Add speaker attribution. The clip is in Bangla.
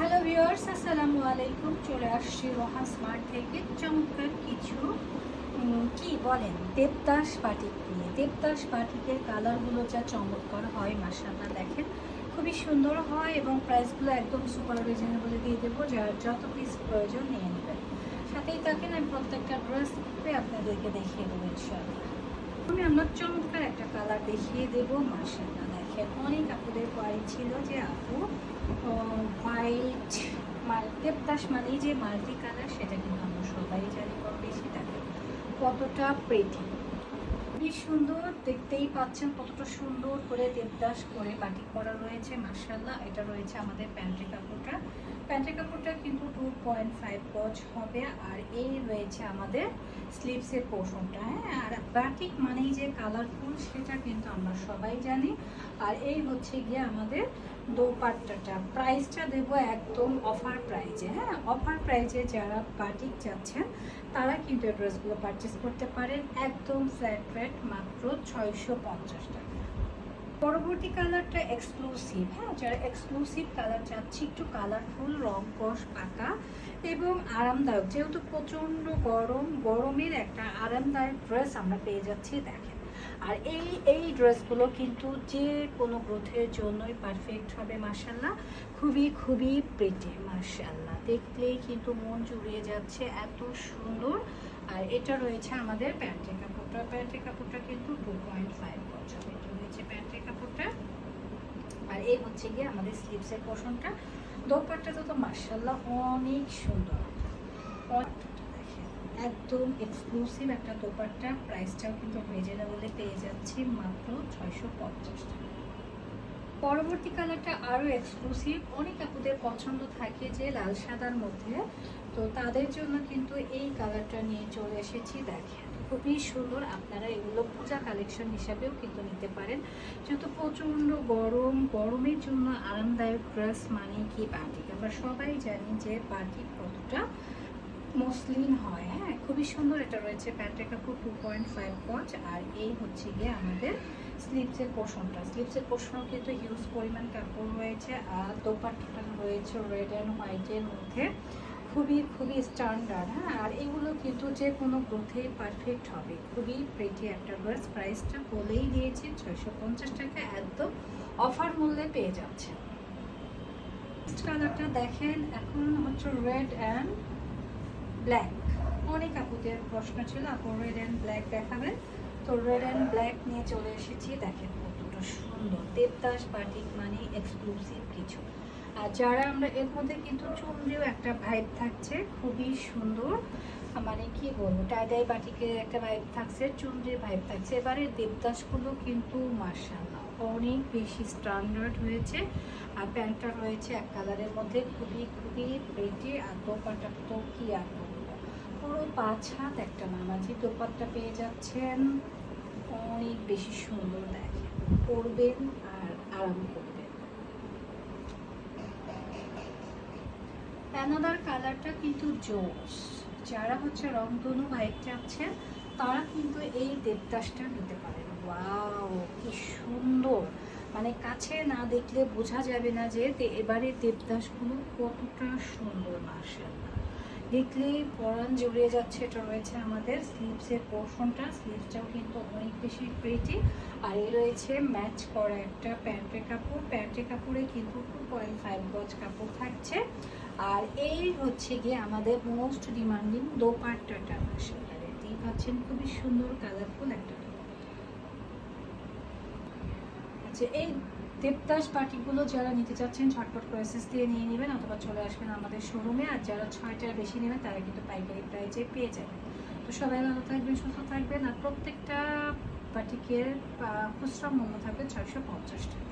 Speaker 1: হ্যালো ভিউয়ার্স আসসালামু আলাইকুম। চলে আসছি রোহা স্মার্ট থেকে। চমৎকার কিছু কি বলেন? দেবদাস বাটিক নিয়ে। দেবদাস বাটিকের কালারগুলো যা চমৎকার হয় মাসাল্লাহ দেখেন। খুবই সুন্দর হয় এবং প্রাইসগুলো একদম সুপার রিজনেবলে দিয়ে দেবো। যার যত পিস প্রয়োজন নিয়ে নেবেন। সাথেই থাকেন আমি প্রত্যেকটা ড্রেস আপনাদেরকে দেখিয়ে দেবো ইনশাআল্লাহ। আমি আমরা চমৎকার একটা কালার দেখিয়ে দেবো মাসাল্লাহ দেখেন, অনেক আপুদের কোয়ারি ছিল যে আপু হোয়াইট দেবদাস মানে যে মাল্টি কালার, সেটা কিন্তু আমরা সবাই জানি কম বেশি তাকে কতটা প্রেটি খুবই সুন্দর, দেখতেই পাচ্ছেন কতটা সুন্দর করে দেবদাস করে বাটি করা রয়েছে মার্শাল্লাহ এটা রয়েছে আমাদের প্যান্ট্রি কাপড়টা। প্যান্ট্রি কাপড়টা কিন্তু টু পয়েন্ট ফাইভ গজ হবে, আর এই রয়েছে আমাদের স্লিভসের পোর্শনটা হ্যাঁ? আর বাটিক মানেই যে কালারফুল সেটা কিন্তু আমরা সবাই জানি। আর এই হচ্ছে গিয়ে আমাদের দোপাট্টাটা। প্রাইসটা দেবো একদম অফার প্রাইজে হ্যাঁ? অফার প্রাইজে যারা বাটিক চাচ্ছেন, তারা কিন্তু এই ড্রেসগুলো পারচেস করতে পারেন। একদম ফ্ল্যাট রেট মাত্র ছয়শো পঞ্চাশ টাকা। পরবর্তী কালারটা এক্সক্লুসিভ হ্যাঁ? যারা এক্সক্লুসিভ কালার চাচ্ছি, একটু কালারফুল রং কষ, পাকা এবং আরামদায়ক। যেহেতু প্রচণ্ড গরম, গরমের একটা আরামদায়ক ড্রেস আমরা পেয়ে যাচ্ছি, দেখেন। আর এই এই ড্রেসগুলো কিন্তু যে কোনো গ্রোথের জন্যই পারফেক্ট হবে মার্শাল্লাহ খুবই খুবই প্রিটি মার্শাল্লাহ দেখলেই কিন্তু মন জুড়িয়ে যাচ্ছে এত সুন্দর। আর এটা রয়েছে আমাদের প্যান্টের কাপড়টা। প্যান্টের কাপড়টা কিন্তু টু পয়েন্ট ফাইভ বছর। এটা রয়েছে প্যান্টের কাপড়টা। আর এই হচ্ছে গিয়ে আমাদের স্লিভসের পোর্শনটা দোপাট্টাটা তো মার্শাল্লাহ অনেক সুন্দর। একদম এক্সক্লুসিভ একটা দোপাট্টা। প্রাইসটাও কিন্তু রিজনেবলে পেয়ে যাচ্ছি মাত্র ছয়শো পঞ্চাশ টাকা। পরবর্তী কালারটা আরও এক্সক্লুসিভ অনেক আপুদের পছন্দ থাকে যে লাল সাদার মধ্যে। তো তাদের জন্য কিন্তু এই কালারটা নিয়ে চলে এসেছি, দেখেন। খুবই সুন্দর। আপনারা এগুলো পূজা কালেকশন হিসাবেও কিন্তু নিতে পারেন। যেহেতু প্রচণ্ড গরম, গরমের জন্য আরামদায়ক ড্রেস মানে কি বাটিক? আমরা সবাই জানি যে বাটিক কতটা মসলিন হয় হ্যাঁ খুবই সুন্দর এটা রয়েছে প্যান্টের কাপড় টু পয়েন্ট ফাইভ গজ আর এই হচ্ছে গিয়ে আমাদের স্লিপসের পোর্শনটা স্লিপসের পোর্শনও কিন্তু হিউজ পরিমাণ কাপড় রয়েছে, আর দোপাট্টাটা রয়েছে রেড অ্যান্ড হোয়াইটের মধ্যে। খুবই খুবই স্ট্যান্ডার্ড হ্যাঁ আর এগুলো কিন্তু যে কোনো গ্রোথে পারফেক্ট হবে। খুবই প্রেটি একটা ড্রেস প্রাইসটা বলেই দিয়েছি, ছয়শো পঞ্চাশ টাকা একদম অফার মূল্যে পেয়ে যাচ্ছে কালারটা দেখেন, এখন হচ্ছে রেড অ্যান্ড ব্ল্যাক অনেক আপুদের প্রশ্ন ছিল, আপু রেড অ্যান্ড ব্ল্যাক দেখাবেন। তো রেড অ্যান্ড ব্ল্যাক নিয়ে চলে এসেছি, দেখেন কতটা সুন্দর। দেবদাস, বাটিক মানে এক্সক্লুসিভ কিছু। আর যারা আমরা এর মধ্যে কিন্তু চুমড়িও একটা ভাইব থাকছে, খুবই সুন্দর। মানে কি বলব টাইডাই বাটিকের একটা ভাইব থাকছে চুমড়ির ভাইব থাকছে। এবারে দেবদাসগুলো কিন্তু মার্শাল্লাহ অনেক বেশি স্ট্যান্ডার্ড হয়েছে। আর প্যান্টটা রয়েছে এক কালারের মধ্যে। খুবই খুবই প্রেটি আর দোপাটা তো কি আর পুরো পাঁচ হাত একটা নামাজি দোপাট্টা পেয়ে যাচ্ছেন। অনেক বেশি সুন্দর দেখে পরবেন আর আরাম করবেন। অ্যানাদার কালারটা কিন্তু জোস। যারা হচ্ছে রংধনু ভাইব চাচ্ছেন তারা কিন্তু এই দেবদাসটা নিতে পারেন ওয়াও, কি সুন্দর। মানে কাছে না দেখলে বোঝা যাবে না যে এবারে দেবদাসগুলো কতটা সুন্দর মার্শাল্লাহ দেখলেই পরাণ জড়িয়ে যাচ্ছে, এটা রয়েছে আমাদের স্লিভসের পোর্শনটা স্লিভসটাও কিন্তু অনেক বেশি প্রেটি আর এই রয়েছে ম্যাচ করা একটা প্যান্টের কাপড়। প্যান্টের কাপড়ে কিন্তু টু পয়েন্ট ফাইভ গজ কাপড় থাকছে। আর এই হচ্ছে গিয়ে আমাদের মোস্ট ডিমান্ডিং দোপাট্টাটা দেখতেই পাচ্ছেন, খুবই সুন্দর কালারফুল একটা। আচ্ছা এই দেবদাস পার্টিগুলো যারা নিতে চাচ্ছেন, ঝটপট প্রসেস দিয়ে নিয়ে নেবেন অথবা চলে আসবেন আমাদের শোরুমে আর যারা ছয়টার বেশি নেবেন, তারা কিন্তু পাইকারি প্রাইজে পেয়ে যাবেন। তো সবাই ভালো থাকবেন, সুস্থ থাকবেন। আর প্রত্যেকটা পার্টিকের খুচরা মূল্য থাকবে ছয়শো পঞ্চাশ টাকা।